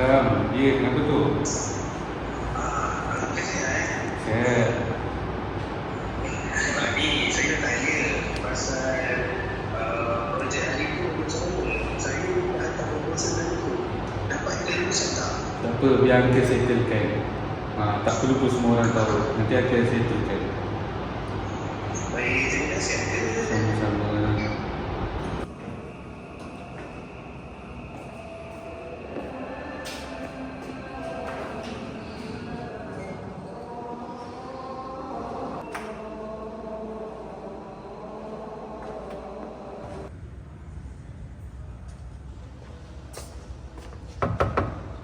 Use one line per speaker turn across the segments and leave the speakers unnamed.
Salam. Ya, kenapa tu?
Ah, kerja eh.
Set.
Ni saya nak tanya pasal uh, projek hari tu macam mana? Saya hantar proposal tadi tu. Dapat kelulusan tak?
Tak apa, biar Uncle settlekan. Ha, tak perlu pun semua orang tahu. Nanti Uncle settlekan.
Baik, terima kasih.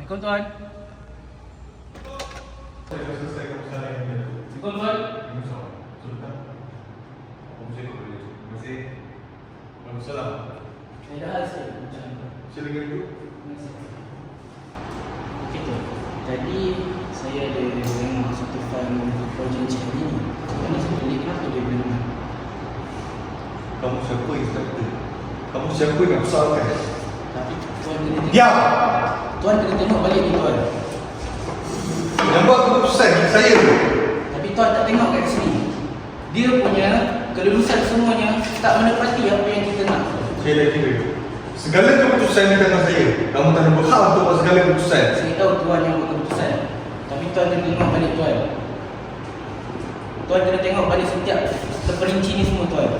Assalamualaikum tuan.
Saya dah selesaikan persoalan yang dia.
Assalamualaikum tuan.
Sultan. Kasih. Waalaikumsalam.
Saya dah hasil macam
Silakan duduk.
Okey tuan. Tadi saya ada memang satu file untuk projek hari ni. Mana boleh kenapa dia belum
Kamu siapa instructor? Kamu siapa yang persoalkan?
Tapi tuan kena.
Diam!
Tuan kena tengok balik ni tuan.
Yang buat keputusan saya.
Tapi tuan tak tengok kat sini. Dia punya kelulusan semuanya tak menepati apa yang kita nak.
Saya dah kira. Segala keputusan di tangan saya. Kamu tak ada berhak untuk buat segala keputusan.
Saya tahu tuan yang buat keputusan. Tapi tuan kena tengok balik tuan. Tuan kena tengok balik setiap terperinci ni semua tuan.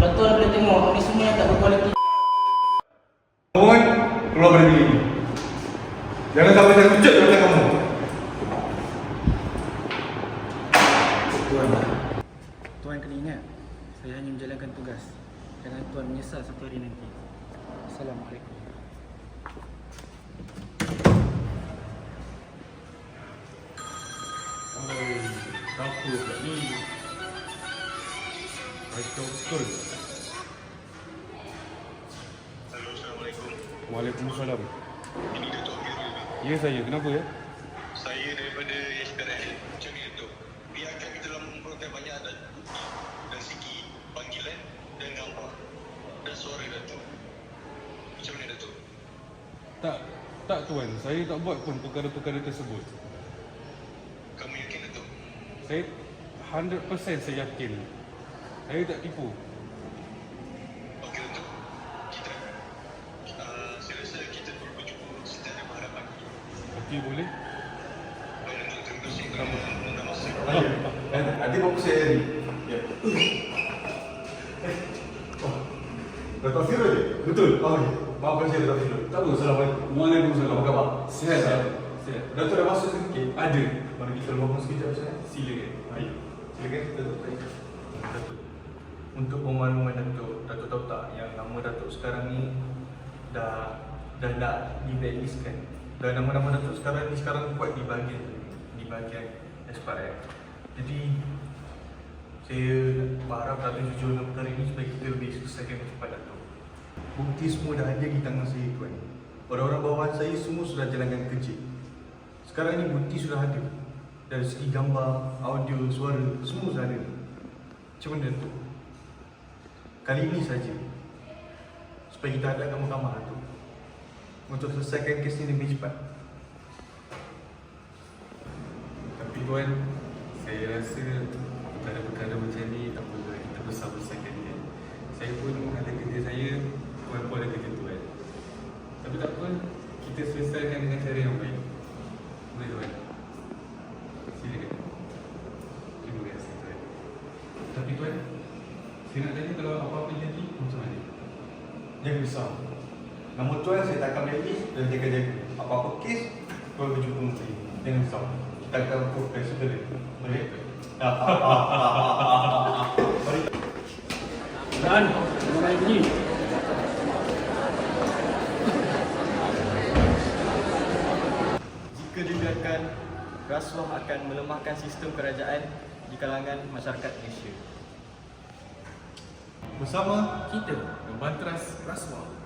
Kalau tuan boleh tengok ni semua yang tak berkualiti.
Mohon keluar dari bilik ini. Jangan sampai saya kejut dengan kamu.
Tuan Tuan kena ingat Saya hanya menjalankan tugas Jangan tuan menyesal satu hari nanti Assalamualaikum
Oi, apa pula ni? Kacau betul.
Halo, Assalamualaikum.
Waalaikumsalam.
Ini Datuk Amirul.
Ya saya, kenapa ya?
Saya daripada SPRL. Macam ni Datuk. Biarkan kita dalam mengumpulkan banyak bukti dan segi panggilan dan gambar dan suara Datuk. Macam mana Datuk?
Tak, tak tuan. Saya tak buat pun perkara-perkara tersebut.
Kamu yakin Datuk?
Saya 100% saya yakin. Saya tak tipu.
Okey,
boleh?
Baik.
Eh, Adik bawa saya ni. Ya. Oh. Je? Betul. Oh, ya. Maafkan saya Datuk Firul. Tak apa, Assalamualaikum.
Waalaikumsalam.
Apa khabar?
Sihat, sihat. Sihat.
Datuk dah masuk sedikit?
Ada.
Mari kita lupakan sekejap saya.
Silakan.
Ayo. Silakan. Untuk pemahaman Datuk, Datuk tahu tak yang nama Datuk sekarang ni dah dah tak di blacklist kan? Dan nama-nama Datuk sekarang ni sekarang kuat di bahagian di bahagian SPRM. Jadi saya berharap Datuk jujur dengan perkara ini supaya kita lebih selesaikan cepat Datuk. Bukti semua dah ada di tangan saya tuan. Orang-orang bawahan saya semua sudah jalankan kerja. Sekarang ni bukti sudah ada. Dari segi gambar, audio, suara, semua sudah ada. Macam mana Datuk? Kali ini saja Supaya kita hadapkan mahkamah tu Untuk selesaikan kes ni lebih cepat
Tapi tuan, saya rasa perkara-perkara macam ni tak perlu kita besar-besarkan dia. Saya pun ada kerja saya, tuan pun ada kerja tuan. Tapi tak apa, kita selesaikan dengan cara yang baik. Boleh tuan? Silakan. Terima kasih tuan. Tapi tuan, saya nak tanya kalau apa-apa jadi, macam mana?
Jangan risau Nama tuan saya tak akan blacklist dan jaga-jaga Apa-apa kes, tuan berjumpa menteri Jangan risau Kita akan proses segera Boleh? Mari
Dan Mulai bunyi
Jika dibiarkan, rasuah akan melemahkan sistem kerajaan di kalangan masyarakat Malaysia.
Bersama
Kita
Membantras rasuah.